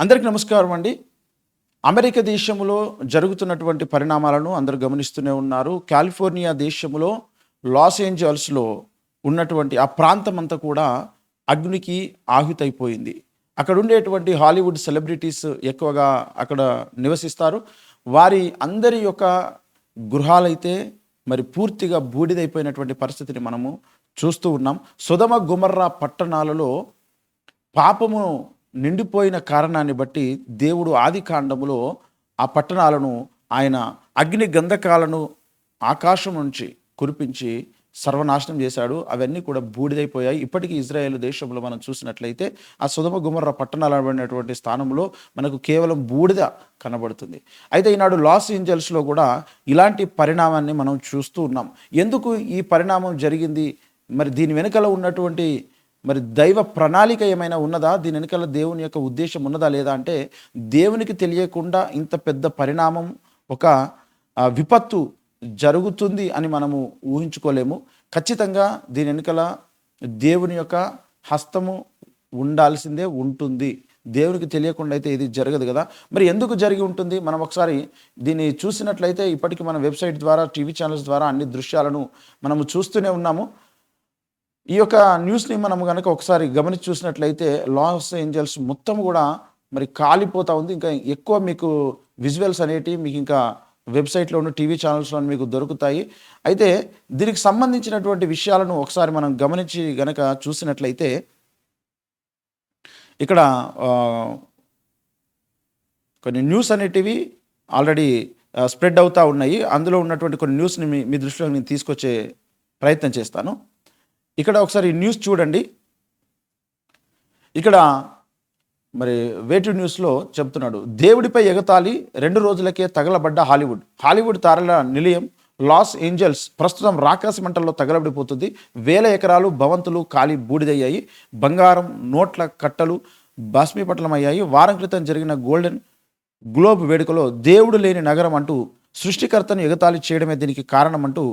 అందరికీ నమస్కారం అండి. అమెరికా దేశంలో జరుగుతున్నటువంటి పరిణామాలను అందరూ గమనిస్తూనే ఉన్నారు. కాలిఫోర్నియా దేశంలో లాస్ ఏంజల్స్లో ఉన్నటువంటి ఆ ప్రాంతం అంతా కూడా అగ్నికి ఆహుతైపోయింది. అక్కడ ఉండేటువంటి హాలీవుడ్ సెలబ్రిటీస్ ఎక్కువగా అక్కడ నివసిస్తారు. వారి అందరి యొక్క గృహాలైతే మరి పూర్తిగా బూడిదైపోయినటువంటి పరిస్థితిని మనము చూస్తూ ఉన్నాం. సుధమ గుమర్రా పట్టణాలలో పాపము నిండిపోయిన కారణాన్ని బట్టి దేవుడు ఆది కాండములో ఆ పట్టణాలను ఆయన అగ్ని గంధకాలను ఆకాశం నుంచి కురిపించి సర్వనాశనం చేశాడు. అవన్నీ కూడా బూడిదైపోయాయి. ఇప్పటికీ ఇజ్రాయేల్ దేశంలో మనం చూసినట్లయితే ఆ సుధమ గుమర్ర పట్టణాలు అనబడినటువంటి స్థానంలో మనకు కేవలం బూడిద కనబడుతుంది. అయితే ఈనాడు లాస్ ఏంజల్స్లో కూడా ఇలాంటి పరిణామాన్ని మనం చూస్తూ ఉన్నాం. ఎందుకు ఈ పరిణామం జరిగింది? మరి దీని వెనుకల ఉన్నటువంటి మరి దైవ ప్రణాళిక ఏమైనా ఉన్నదా? దీని వెనుకల దేవుని యొక్క ఉద్దేశం ఉన్నదా లేదా అంటే దేవునికి తెలియకుండా ఇంత పెద్ద పరిణామం ఒక విపత్తు జరుగుతుంది అని మనము ఊహించుకోలేము. ఖచ్చితంగా దీని వెనుకల దేవుని యొక్క హస్తము ఉండాల్సిందే ఉంటుంది. దేవునికి తెలియకుండా అయితే ఇది జరగదు కదా. మరి ఎందుకు జరిగి ఉంటుంది? మనం ఒకసారి దీన్ని చూసినట్లయితే ఇప్పటికీ మన వెబ్సైట్ ద్వారా టీవీ ఛానల్స్ ద్వారా అన్ని దృశ్యాలను మనము చూస్తూనే ఉన్నాము. ఈ యొక్క న్యూస్ని మనం కనుక ఒకసారి గమనించి చూసినట్లయితే లాస్ ఏంజల్స్ మొత్తం కూడా మరి కాలిపోతూ ఉంది. ఇంకా ఎక్కువ మీకు విజువల్స్ అనేటివి మీకు ఇంకా వెబ్సైట్లోను టీవీ ఛానల్స్లోను మీకు దొరుకుతాయి. అయితే దీనికి సంబంధించినటువంటి విషయాలను ఒకసారి మనం గమనించి గనక చూసినట్లయితే ఇక్కడ కొన్ని న్యూస్ అనేటివి ఆల్రెడీ స్ప్రెడ్ అవుతూ ఉన్నాయి. అందులో ఉన్నటువంటి కొన్ని న్యూస్ని మీ దృష్టిలో నేను తీసుకొచ్చే ప్రయత్నం చేస్తాను. ఇక్కడ ఒకసారి న్యూస్ చూడండి. ఇక్కడ మరి వేటి న్యూస్లో చెప్తున్నాడు. దేవుడిపై ఎగతాళి రెండు రోజులకే తగలబడ్డ హాలీవుడ్. హాలీవుడ్ తారల నిలయం లాస్ ఏంజల్స్ ప్రస్తుతం రాకాసి మంటల్లో తగలబడిపోతుంది. వేల ఎకరాలు భవంతులు కాలి బూడిదయ్యాయి. బంగారం నోట్ల కట్టలు భస్మీపట్లమయ్యాయి వారం క్రితం జరిగిన గోల్డెన్ గ్లోబ్ వేడుకలో దేవుడు లేని నగరం అంటూ సృష్టికర్తను ఎగతాళి చేయడమే దీనికి కారణం అంటూ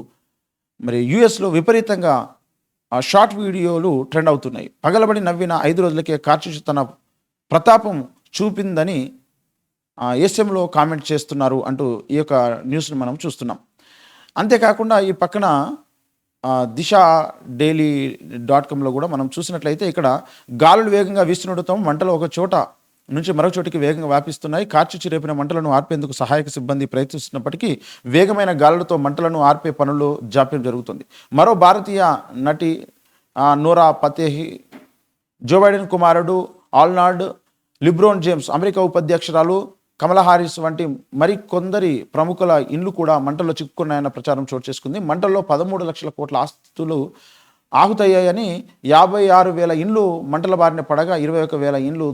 మరి యుఎస్లో విపరీతంగా షార్ట్ వీడియోలు ట్రెండ్ అవుతున్నాయి. పగలబడి నవ్విన ఐదు రోజులకే కార్చిచ్చు తన ప్రతాపం చూపిందని ఏసీఎంలో కామెంట్ చేస్తున్నారు అంటూ ఈ యొక్క న్యూస్ని మనం చూస్తున్నాం. అంతేకాకుండా ఈ పక్కన దిశ డైలీ డాట్ కామ్లో కూడా మనం చూసినట్లయితే ఇక్కడ గాలులు వేగంగా వీస్తుండటం మంటలు ఒక చోట నుంచి మరొక చోటికి వేగంగా వ్యాపిస్తున్నాయి. కార్చిచ్చి రేపిన మంటలను ఆర్పేందుకు సహాయక సిబ్బంది ప్రయత్నిస్తున్నప్పటికీ వేగమైన గాలులతో మంటలను ఆర్పే పనులు జాప్యం జరుగుతుంది. మరో భారతీయ నటి నోరా పతేహి జో బైడెన్ కుమారుడు ఆల్నాల్డ్ లిబ్రోన్ జేమ్స్ అమెరికా ఉపాధ్యక్షురాలు కమలా హారిస్ వంటి మరికొందరి ప్రముఖుల ఇండ్లు కూడా మంటల్లో చిక్కుకున్నాయన్న ప్రచారం చోటు చేసుకుంది. మంటల్లో పదమూడు లక్షల కోట్ల ఆస్తులు ఆహుతయ్యాయని యాభై ఆరు వేల ఇండ్లు మంటల బారిన పడగా ఇరవై ఒక వేల ఇండ్లు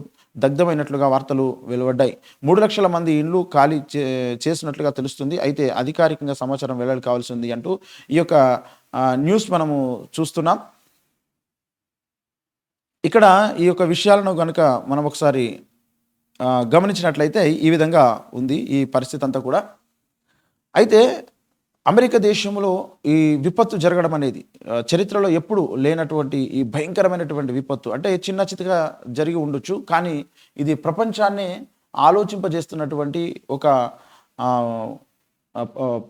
దగ్ధమైనట్లుగా వార్తలు వెలువడ్డాయి. మూడు లక్షల మంది ఇండ్లు ఖాళీ చే చేసినట్లుగా తెలుస్తుంది. అయితే అధికారికంగా సమాచారం వెల్లడి కావాల్సి ఉంది అంటూ ఈ యొక్క న్యూస్ మనము చూస్తున్నాం. ఇక్కడ ఈ యొక్క విషయాలను కనుక మనం ఒకసారి గమనించినట్లయితే ఈ విధంగా ఉంది ఈ పరిస్థితి అంతా కూడా. అయితే అమెరికా దేశంలో ఈ విపత్తు జరగడం అనేది చరిత్రలో ఎప్పుడు లేనటువంటి ఈ భయంకరమైనటువంటి విపత్తు. అంటే చిన్న చితగా జరిగి ఉండొచ్చు కానీ ఇది ప్రపంచాన్నే ఆలోచింపజేస్తున్నటువంటి ఒక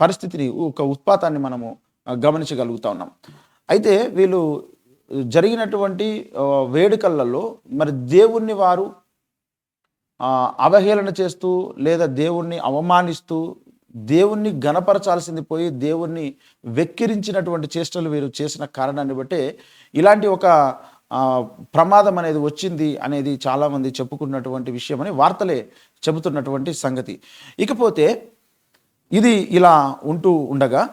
పరిస్థితిని ఒక ఉత్పాతాన్ని మనము గమనించగలుగుతా ఉన్నాం. అయితే వీళ్ళు జరిగినటువంటి వేడుకలలో మరి దేవుణ్ణి వారు అవహేళన చేస్తూ లేదా దేవుణ్ణి అవమానిస్తూ దేవుణ్ణి గణపరచాల్సింది పోయి దేవుణ్ణి వెక్కిరించినటువంటి చేష్టలు వీరు చేసిన కారణాన్ని బట్టే ఇలాంటి ఒక ప్రమాదం అనేది వచ్చింది అనేది చాలామంది చెప్పుకున్నటువంటి విషయం అని వార్తలే చెబుతున్నటువంటి సంగతి. ఇకపోతే ఇది ఇలా ఉంటూ ఉండగా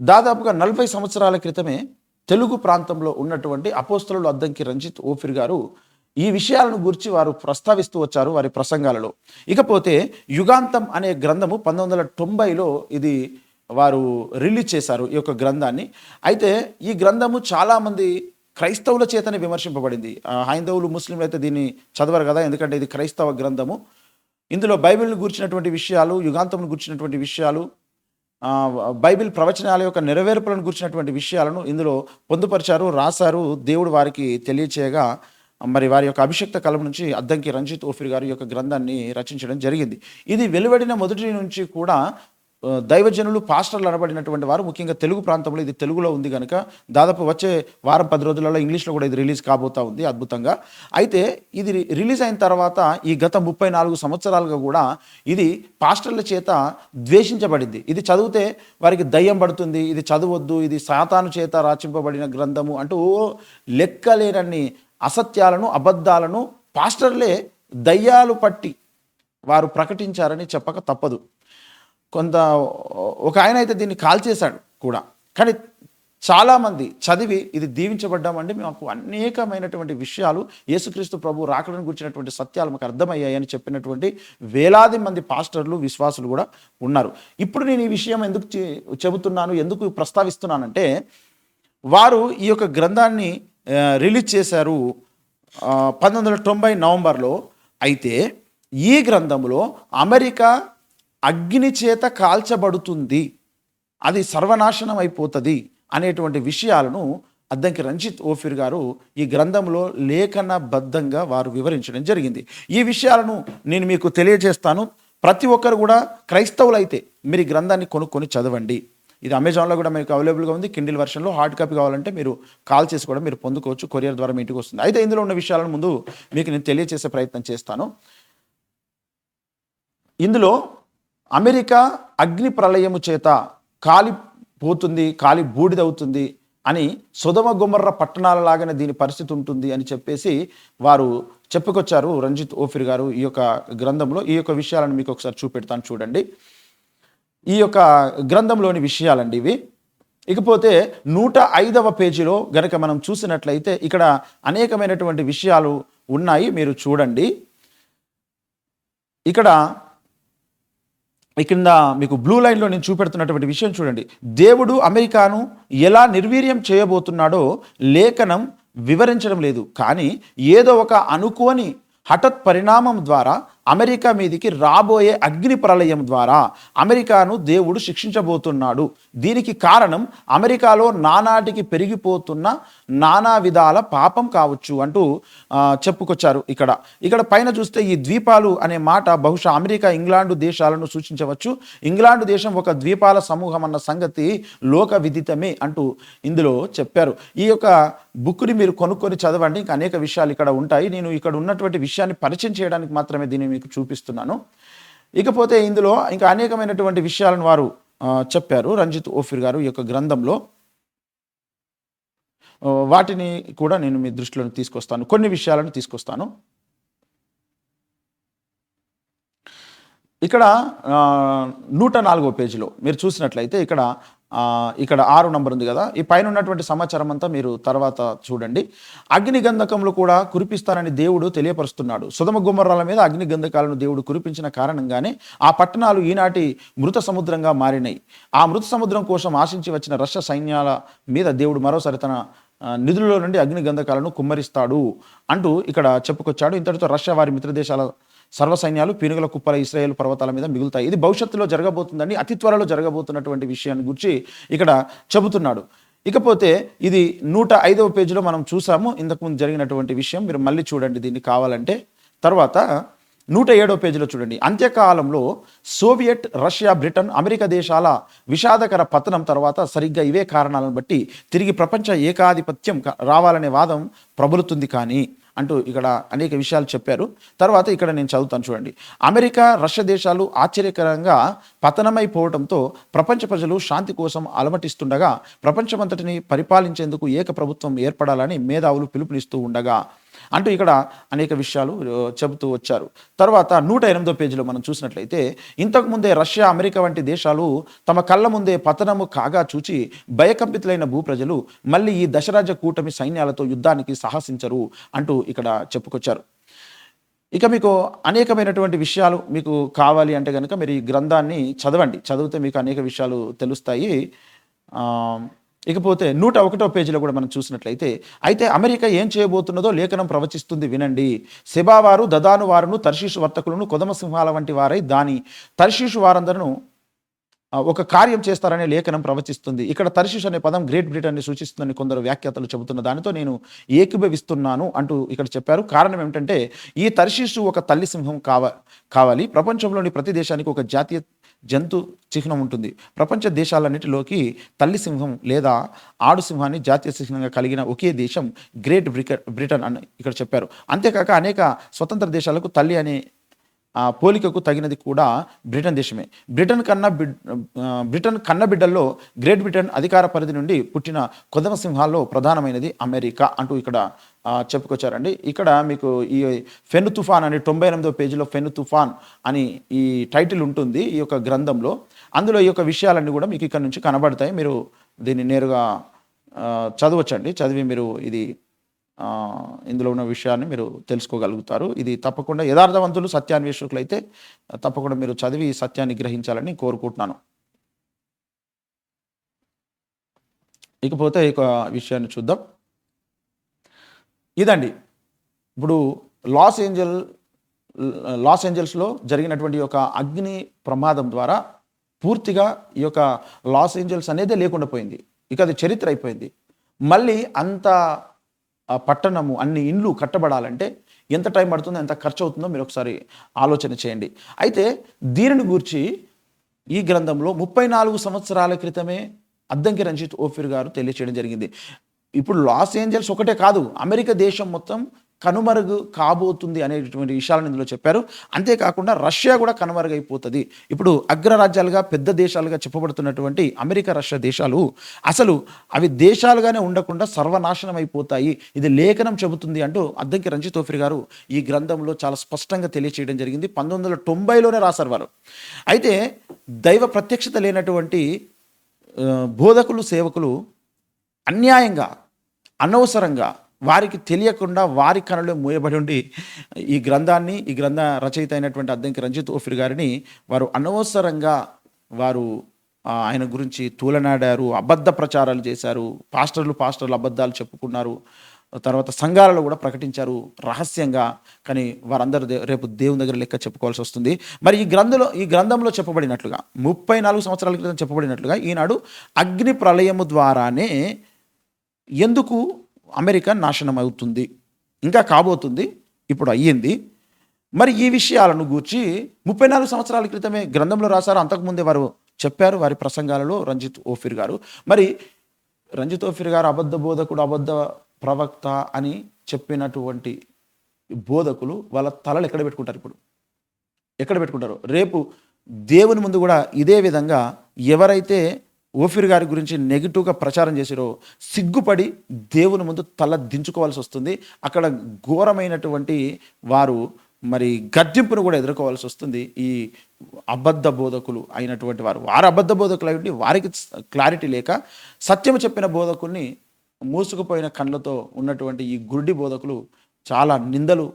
దాదాపుగా నలభై సంవత్సరాల క్రితమే తెలుగు ప్రాంతంలో ఉన్నటువంటి అపోస్తలు అద్దంకి రంజిత్ ఓఫిర్ గారు ఈ విషయాలను గురించి వారు ప్రస్తావిస్తూ వచ్చారు వారి ప్రసంగాలలో. ఇకపోతే యుగాంతం అనే గ్రంథము పంతొమ్మిది వందల తొంభైలో ఇది వారు రిలీజ్ చేశారు ఈ యొక్క గ్రంథాన్ని. అయితే ఈ గ్రంథము చాలామంది క్రైస్తవుల చేతనే విమర్శింపబడింది. ఆ, హైందవులు ముస్లింలు అయితే దీన్ని చదవరు కదా ఎందుకంటే ఇది క్రైస్తవ గ్రంథము. ఇందులో బైబిల్ని గురించినటువంటి విషయాలు యుగాంతంను గురించినటువంటి విషయాలు బైబిల్ ప్రవచనాల యొక్క నెరవేర్పులను గురించినటువంటి విషయాలను ఇందులో పొందుపరిచారు రాశారు దేవుడు వారికి తెలియచేయగా మరి వారి యొక్క అభిషక్త కలం నుంచి అద్దంకి రంజిత్ ఓఫిర్ గారి యొక్క గ్రంథాన్ని రచించడం జరిగింది. ఇది వెలువడిన మొదటి నుంచి కూడా దైవజనులు పాస్టర్లు అనబడినటువంటి వారు ముఖ్యంగా తెలుగు ప్రాంతంలో ఇది తెలుగులో ఉంది కనుక దాదాపు వచ్చే వారం పది రోజులలో ఇంగ్లీష్లో కూడా ఇది రిలీజ్ కాబోతా ఉంది అద్భుతంగా. అయితే ఇది రిలీజ్ అయిన తర్వాత ఈ గత ముప్పై నాలుగు సంవత్సరాలుగా కూడా ఇది పాస్టర్ల చేత ద్వేషించబడింది. ఇది చదివితే వారికి దయ్యం పడుతుంది ఇది చదవద్దు ఇది సాతాను చేత రాచింపబడిన గ్రంథము అంటూ లెక్కలేనన్ని అసత్యాలను అబద్ధాలను పాస్టర్లే దయ్యాలు పట్టి వారు ప్రకటించారని చెప్పక తప్పదు. కొంత ఒక ఆయన అయితే దీన్ని కాల్చేశాడు కూడా. కానీ చాలామంది చదివి ఇది దీవించబడ్డామండి. మాకు అనేకమైనటువంటి విషయాలు యేసుక్రీస్తు ప్రభు రాకడను గురించినటువంటి సత్యాలు మాకు అర్థమయ్యాయని చెప్పినటువంటి వేలాది మంది పాస్టర్లు విశ్వాసులు కూడా ఉన్నారు. ఇప్పుడు నేను ఈ విషయం ఎందుకు చె- చెబుతున్నాను ఎందుకు ప్రస్తావిస్తున్నానంటే వారు ఈ యొక్క గ్రంథాన్ని రిలీజ్ చేశారు పంతొమ్మిది వందల తొంభై నవంబర్లో. అయితే ఈ గ్రంథంలో అమెరికా అగ్ని చేత కాల్చబడుతుంది అది సర్వనాశనం అయిపోతుంది అనేటువంటి విషయాలను అద్దంకి రంజిత్ ఓఫిర్ గారు ఈ గ్రంథంలో లేఖనబద్ధంగా వారు వివరించడం జరిగింది. ఈ విషయాలను నేను మీకు తెలియజేస్తాను. ప్రతి ఒక్కరు కూడా క్రైస్తవులైతే మీరు ఈ గ్రంథాన్ని కొనుక్కొని చదవండి. ఇది అమెజాన్లో కూడా మీకు అవైలబుల్గా ఉంది. కిండిల్ వర్షన్లో హార్డ్ కాపీ కావాలంటే మీరు కాల్ చేసి కూడా మీరు పొందుకోవచ్చు. కొరియర్ ద్వారా మీ ఇంటికి వస్తుంది. అయితే ఇందులో ఉన్న విషయాలను ముందు మీకు నేను తెలియజేసే ప్రయత్నం చేస్తాను. ఇందులో అమెరికా అగ్ని ప్రళయము చేత కాలిపోతుంది కాలి బూడిదవుతుంది అని సుధమ గుమర్ర పట్టణాల లాగానే దీని పరిస్థితి ఉంటుంది అని చెప్పేసి వారు చెప్పుకొచ్చారు. రంజిత్ ఓఫిర్ గారు ఈ యొక్క గ్రంథంలో. ఈ యొక్క విషయాలను మీకు ఒకసారి చూపెడతాను చూడండి. ఈ యొక్క గ్రంథంలోని విషయాలండి ఇవి. ఇకపోతే నూట ఐదవ పేజీలో గనక మనం చూసినట్లయితే ఇక్కడ అనేకమైనటువంటి విషయాలు ఉన్నాయి మీరు చూడండి. ఇక్కడ ఇక్కడ కింద మీకు బ్లూ లైన్లో నేను చూపెడుతున్నటువంటి విషయం చూడండి. దేవుడు అమెరికాను ఎలా నిర్వీర్యం చేయబోతున్నాడో లేఖనం వివరించడం లేదు. కానీ ఏదో ఒక అనుకోని హఠత్ పరిణామం ద్వారా అమెరికా మీదికి రాబోయే అగ్ని ప్రళయం ద్వారా అమెరికాను దేవుడు శిక్షించబోతున్నాడు. దీనికి కారణం అమెరికాలో నానాటికి పెరిగిపోతున్న నానా విధాల పాపం కావచ్చు అంటూ చెప్పుకొచ్చారు ఇక్కడ. ఇక్కడ పైన చూస్తే ఈ ద్వీపాలు అనే మాట బహుశా అమెరికా ఇంగ్లాండు దేశాలను సూచించవచ్చు. ఇంగ్లాండు దేశం ఒక ద్వీపాల సమూహం అన్న సంగతి లోక విదితమే అంటూ ఇందులో చెప్పారు. ఈ యొక్క బుక్ని మీరు కొనుక్కొని చదవండి. ఇంకా అనేక విషయాలు ఇక్కడ ఉంటాయి. నేను ఇక్కడ ఉన్నటువంటి విషయాన్ని పరిచయం చేయడానికి మాత్రమే మీకు చూపిస్తున్నాను. ఇకపోతే ఇందులో ఇంకా అనేకమైనటువంటి విషయాలను వారు చెప్పారు. రంజిత్ ఓఫిర్ గారు ఈ యొక్క గ్రంథంలో. వాటిని కూడా నేను మీ దృష్టిలో తీసుకొస్తాను. కొన్ని విషయాలను తీసుకొస్తాను. ఇక్కడ నూట నాలుగో పేజీలో మీరు చూసినట్లయితే ఇక్కడ ఇక్కడ ఆరు నంబర్ ఉంది కదా. ఈ పైన ఉన్నటువంటి సమాచారం అంతా మీరు తర్వాత చూడండి. అగ్ని గంధకంలో కూడా కురిపిస్తానని దేవుడు తెలియపరుస్తున్నాడు. సుధమ గుమ్మరాల మీద అగ్ని గంధకాలను దేవుడు కురిపించిన కారణంగానే ఆ పట్టణాలు ఈనాటి మృత సముద్రంగా మారినాయి. ఆ మృత సముద్రం కోసం ఆశించి వచ్చిన రష్య సైన్యాల మీద దేవుడు మరోసారి తన నిధులలో నుండి అగ్ని గంధకాలను కుమ్మరిస్తాడు అంటూ ఇక్కడ చెప్పుకొచ్చాడు. ఇంతటితో రష్యా వారి మిత్రదేశాల సర్వ సైన్యాలు పీనుగల కుప్పల ఇస్రాయేల్ పర్వతాల మీద మిగులుతాయి. ఇది భవిష్యత్తులో జరగబోతుందని అతి త్వరలో జరగబోతున్నటువంటి విషయాన్ని గురించి ఇక్కడ చెబుతున్నాడు. ఇకపోతే ఇది నూట ఐదవ పేజీలో మనం చూసాము ఇంతకుముందు జరిగినటువంటి విషయం. మీరు మళ్ళీ చూడండి దీన్ని కావాలంటే. తర్వాత నూట ఏడవ పేజీలో చూడండి. అంత్యకాలంలో సోవియట్ రష్యా బ్రిటన్ అమెరికా దేశాల విషాదకర పతనం తర్వాత సరిగ్గా ఇవే కారణాలను బట్టి తిరిగి ప్రపంచ ఏకాధిపత్యం రావాలనే వాదం ప్రబలుతుంది కానీ అంటూ ఇక్కడ అనేక విషయాలు చెప్పారు. తర్వాత ఇక్కడ నేను చదువుతాను చూడండి. అమెరికా రష్యా దేశాలు ఆశ్చర్యకరంగా పతనమైపోవడంతో ప్రపంచ ప్రజలు శాంతి కోసం అలమటిస్తుండగా ప్రపంచమంతటిని పరిపాలించేందుకు ఏక ప్రభుత్వం ఏర్పడాలని మేధావులు పిలుపునిస్తూ ఉండగా అంటూ ఇక్కడ అనేక విషయాలు చెబుతూ వచ్చారు. తర్వాత నూట ఎనిమిదో పేజీలో మనం చూసినట్లయితే ఇంతకుముందే రష్యా అమెరికా వంటి దేశాలు తమ కళ్ళ ముందే పతనము కాగా చూచి భయకంపితులైన భూప్రజలు మళ్ళీ ఈ దశరాజ కూటమి సైన్యాలతో యుద్ధానికి సాహసించరు అంటూ ఇక్కడ చెప్పుకొచ్చారు. ఇక మీకు అనేకమైనటువంటి విషయాలు మీకు కావాలి అంటే కనుక మీరు ఈ గ్రంథాన్ని చదవండి. చదివితే మీకు అనేక విషయాలు తెలుస్తాయి. ఆ, ఇకపోతే నూట ఒకటో పేజీలో కూడా మనం చూసినట్లయితే అయితే అమెరికా ఏం చేయబోతున్నదో లేఖనం ప్రవచిస్తుంది వినండి. శిబావారు దదాను వారును తర్షీషు వర్తకులను కొదమ సింహాల వంటి వారై దాని తర్షీషు వారందరూ ఒక కార్యం చేస్తారనే లేఖనం ప్రవచిస్తుంది. ఇక్కడ తర్షిష్ అనే పదం గ్రేట్ బ్రిటన్ని సూచిస్తుందని కొందరు వ్యాఖ్యాతలు చెబుతున్న దానితో నేను ఏకీభవిస్తున్నాను అంటూ ఇక్కడ చెప్పారు. కారణం ఏమిటంటే ఈ తర్షిషు ఒక తల్లి సింహం కావ కావాలి. ప్రపంచంలోని ప్రతి దేశానికి ఒక జాతీయ జంతు చిహ్నం ఉంటుంది. ప్రపంచ దేశాలన్నిటిలోకి తల్లి సింహం లేదా ఆడు సింహాన్ని జాతీయ చిహ్నంగా కలిగిన ఒకే దేశం గ్రేట్ బ్రిక బ్రిటన్ అని ఇక్కడ చెప్పారు. అంతేకాక అనేక స్వతంత్ర దేశాలకు తల్లి అనే ఆ పోలికకు తగినది కూడా బ్రిటన్ దేశమే. బ్రిటన్ కన్న బిడ్ బ్రిటన్ కన్న బిడ్డల్లో గ్రేట్ బ్రిటన్ అధికార పరిధి నుండి పుట్టిన కొదమ సింహాల్లో ప్రధానమైనది అమెరికా అంటూ ఇక్కడ చెప్పుకొచ్చారండి. ఇక్కడ మీకు ఈ ఫెను తుఫాన్ అని తొంభై ఎనిమిదో పేజీలో ఫెను తుఫాన్ అని ఈ టైటిల్ ఉంటుంది ఈ యొక్క గ్రంథంలో. అందులో ఈ యొక్క విషయాలన్నీ కూడా మీకు ఇక్కడ నుంచి కనబడతాయి. మీరు దీన్ని నేరుగా చదవచ్చండి. చదివి మీరు ఇది ఇందులో ఉన్న విషయాన్ని మీరు తెలుసుకోగలుగుతారు. ఇది తప్పకుండా యథార్థవంతులు సత్యాన్వేషకులు అయితే తప్పకుండా మీరు చదివి సత్యాన్ని గ్రహించాలని కోరుకుంటున్నాను. ఇకపోతే ఇక విషయాన్ని చూద్దాం. ఇదండి. ఇప్పుడు లాస్ ఏంజల్ లాస్ ఏంజల్స్లో జరిగినటువంటి ఒక యొక్క అగ్ని ప్రమాదం ద్వారా పూర్తిగా ఈ యొక్క లాస్ ఏంజల్స్ అనేదే లేకుండా పోయింది. ఇక అది చరిత్ర అయిపోయింది. మళ్ళీ అంత ఆ పట్టణము అన్ని ఇండ్లు కట్టబడాలంటే ఎంత టైం పడుతుందో ఎంత ఖర్చు అవుతుందో మీరు ఒకసారి ఆలోచన చేయండి. అయితే దీనిని గూర్చి ఈ గ్రంథంలో ముప్పై నాలుగు సంవత్సరాల క్రితమే అద్దంకి రంజిత్ ఓఫిర్ గారు తెలియచేయడం జరిగింది. ఇప్పుడు లాస్ ఏంజల్స్ ఒకటే కాదు అమెరికా దేశం మొత్తం కనుమరుగు కాబోతుంది అనేటువంటి విషయాలను ఇందులో చెప్పారు. అంతేకాకుండా రష్యా కూడా కనుమరుగైపోతుంది. ఇప్పుడు అగ్రరాజ్యాలుగా పెద్ద దేశాలుగా చెప్పబడుతున్నటువంటి అమెరికా రష్యా దేశాలు అసలు అవి దేశాలుగానే ఉండకుండా సర్వనాశనం అయిపోతాయి ఇది లేఖనం చెబుతుంది అంటూ అద్దంకి రంజిత్ తోఫిర్ గారు ఈ గ్రంథంలో చాలా స్పష్టంగా తెలియచేయడం జరిగింది. పంతొమ్మిది వందల తొంభైలోనే రాశారు వారు. అయితే దైవ ప్రత్యక్షత లేనటువంటి బోధకులు సేవకులు అన్యాయంగా అనవసరంగా వారికి తెలియకుండా వారి కనులు మూయబడి ఉండి ఈ గ్రంథాన్ని ఈ గ్రంథ రచయిత అయినటువంటి అద్దంకి రంజిత్ ఓఫిర్ గారిని వారు అనవసరంగా వారు ఆయన గురించి తూలనాడారు అబద్ధ ప్రచారాలు చేశారు పాస్టర్లు పాస్టర్లు అబద్ధాలు చెప్పుకున్నారు తర్వాత సంఘాలలో కూడా ప్రకటించారు రహస్యంగా కానీ వారందరూ రేపు దేవుని దగ్గర లెక్క చెప్పుకోవాల్సి వస్తుంది. మరి ఈ గ్రంథంలో ఈ గ్రంథంలో చెప్పబడినట్లుగా ముప్పై నాలుగు సంవత్సరాల క్రితం చెప్పబడినట్లుగా ఈనాడు అగ్ని ప్రళయము ద్వారానే ఎందుకు అమెరికా నాశనం అవుతుంది ఇంకా కాబోతుంది ఇప్పుడు అయ్యింది. మరి ఈ విషయాలను గూర్చి ముప్పై నాలుగు సంవత్సరాల క్రితమే గ్రంథంలో రాశారు. అంతకుముందే వారు చెప్పారు వారి ప్రసంగాలలో రంజిత్ ఓఫిర్ గారు. మరి రంజిత్ ఓఫిర్ గారు అబద్ధ బోధకుడు అబద్ధ ప్రవక్త అని చెప్పినటువంటి బోధకులు వాళ్ళ తలలు ఎక్కడ పెట్టుకుంటారు ఇప్పుడు? ఎక్కడ పెట్టుకుంటారు? రేపు దేవుని ముందు కూడా ఇదే విధంగా ఎవరైతే ఓఫిర్ గారి గురించి నెగిటివ్గా ప్రచారం చేసిరో సిగ్గుపడి దేవుని ముందు తల దించుకోవాల్సి వస్తుంది. అక్కడ ఘోరమైనటువంటి వారు మరి గద్దెంపును కూడా ఎదుర్కోవాల్సి వస్తుంది. ఈ అబద్ధ బోధకులు అయినటువంటి వారు. వారు అబద్ధ బోధకులు అయ్యి వారికి క్లారిటీ లేక సత్యము చెప్పిన బోధకుల్ని మూసుకుపోయిన కళ్ళతో ఉన్నటువంటి ఈ గురుడి బోధకులు చాలా నిందలు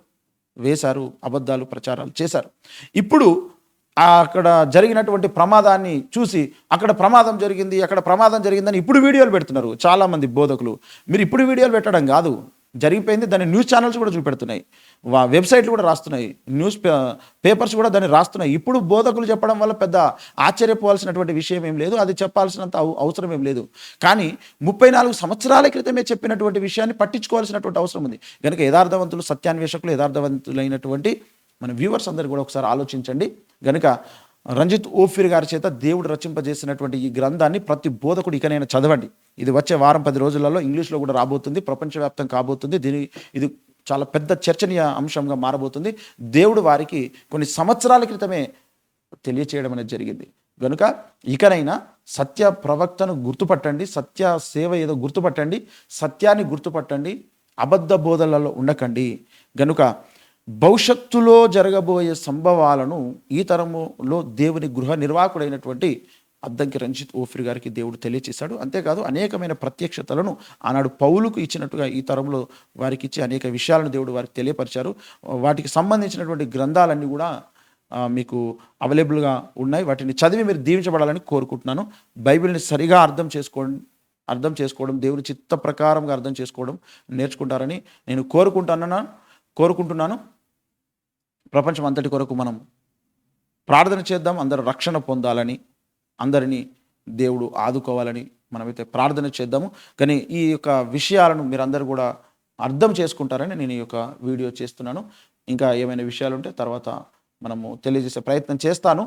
వేశారు అబద్ధాలు ప్రచారాలు చేశారు. ఇప్పుడు అక్కడ జరిగినటువంటి ప్రమాదాన్ని చూసి అక్కడ ప్రమాదం జరిగింది అక్కడ ప్రమాదం జరిగిందని ఇప్పుడు వీడియోలు పెడుతున్నారు చాలామంది బోధకులు. మీరు ఇప్పుడు వీడియోలు పెట్టడం కాదు. జరిగిపోయింది దాని న్యూస్ ఛానల్స్ కూడా చూపెడుతున్నాయి. వా వెబ్సైట్లు కూడా రాస్తున్నాయి. న్యూస్ పే- పేపర్స్ కూడా దాన్ని రాస్తున్నాయి. ఇప్పుడు బోధకులు చెప్పడం వల్ల పెద్ద ఆశ్చర్యపోవాల్సినటువంటి విషయం ఏం లేదు. అది చెప్పాల్సినంత అవసరం ఏం లేదు. కానీ ముప్పై నాలుగు సంవత్సరాల క్రితమే చెప్పినటువంటి విషయాన్ని పట్టించుకోవాల్సినటువంటి అవసరం ఉంది. కనుక యథార్థవంతులు సత్యాన్వేషకులు యథార్థవంతులైనటువంటి మన వ్యూవర్స్ అందరు కూడా ఒకసారి ఆలోచించండి. గనుక రంజిత్ ఓఫిర్ గారి చేత దేవుడు రచింపజేసినటువంటి ఈ గ్రంథాన్ని ప్రతి బోధకుడు ఇకనైనా చదవండి. ఇది వచ్చే వారం పది రోజులలో ఇంగ్లీష్లో కూడా రాబోతుంది ప్రపంచవ్యాప్తం కాబోతుంది. దీని ఇది చాలా పెద్ద చర్చనీయ అంశంగా మారబోతుంది. దేవుడు వారికి కొన్ని సంవత్సరాల క్రితమే తెలియచేయడం అనేది జరిగింది. కనుక ఇకనైనా సత్య ప్రవక్తను గుర్తుపట్టండి సత్య సేవ ఏదో గుర్తుపట్టండి సత్యాన్ని గుర్తుపట్టండి అబద్ధ బోధలలో ఉండకండి. గనుక భవిష్యత్తులో జరగబోయే సంభవాలను ఈ తరములో దేవుని గృహ నిర్వాహకుడైనటువంటి అద్దంకి రంజిత్ ఓఫిర్ గారికి దేవుడు తెలియచేశాడు. అంతేకాదు అనేకమైన ప్రత్యక్షతలను ఆనాడు పౌలుకు ఇచ్చినట్టుగా ఈ తరంలో వారికి ఇచ్చి అనేక విషయాలను దేవుడు వారికి తెలియపరిచారు. వాటికి సంబంధించినటువంటి గ్రంథాలన్నీ కూడా మీకు అవైలబుల్గా ఉన్నాయి. వాటిని చదివి మీరు దీవించబడాలని కోరుకుంటున్నాను. బైబిల్ని సరిగా అర్థం చేసుకోండి అర్థం చేసుకోవడం దేవుని చిత్త ప్రకారంగా అర్థం చేసుకోవడం నేర్చుకుంటారని నేను కోరుకుంటున్నాను కోరుకుంటున్నాను. ప్రపంచం అంతటి కొరకు మనం ప్రార్థన చేద్దాం అందరూ రక్షణ పొందాలని అందరినీ దేవుడు ఆదుకోవాలని మనమైతే ప్రార్థన చేద్దాము. కానీ ఈ యొక్క విషయాలను మీరందరూ కూడా అర్థం చేసుకుంటారని నేను ఈ యొక్క వీడియో చేస్తున్నాను. ఇంకా ఏమైనా విషయాలు ఉంటే తర్వాత మనము తెలియజేసే ప్రయత్నం చేస్తాను.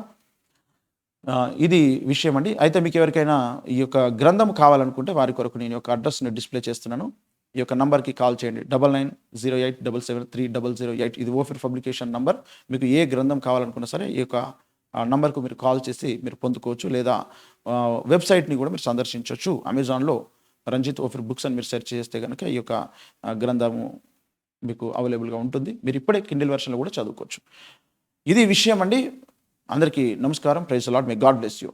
ఇది విషయం అండి అయితే మీకు ఎవరికైనా ఈ యొక్క గ్రంథం కావాలనుకుంటే వారి కొరకు నేను యొక్క అడ్రస్ని డిస్ప్లే చేస్తున్నాను. ఈ యొక్క నంబర్కి కాల్ చేయండి. Double nine zero eight double seven three double zero eight ఇది ఓఫిర్ పబ్లికేషన్ నంబర్. మీకు ఏ గ్రంథం కావాలనుకున్నా సరే ఈ యొక్క నంబర్కు మీరు కాల్ చేసి మీరు పొందుకోవచ్చు. లేదా వెబ్సైట్ని కూడా మీరు సందర్శించవచ్చు అమెజాన్లో రంజిత్ ఓఫిర్ బుక్స్ అని మీరు సెర్చ్ చేస్తే కనుక ఈ యొక్క గ్రంథము మీకు అవైలబుల్గా ఉంటుంది. మీరు ఇప్పుడే కిండిల్ వెర్షన్లో కూడా చదువుకోవచ్చు. ఇది విషయం అండి. అందరికీ నమస్కారం. Praise lord may god bless you.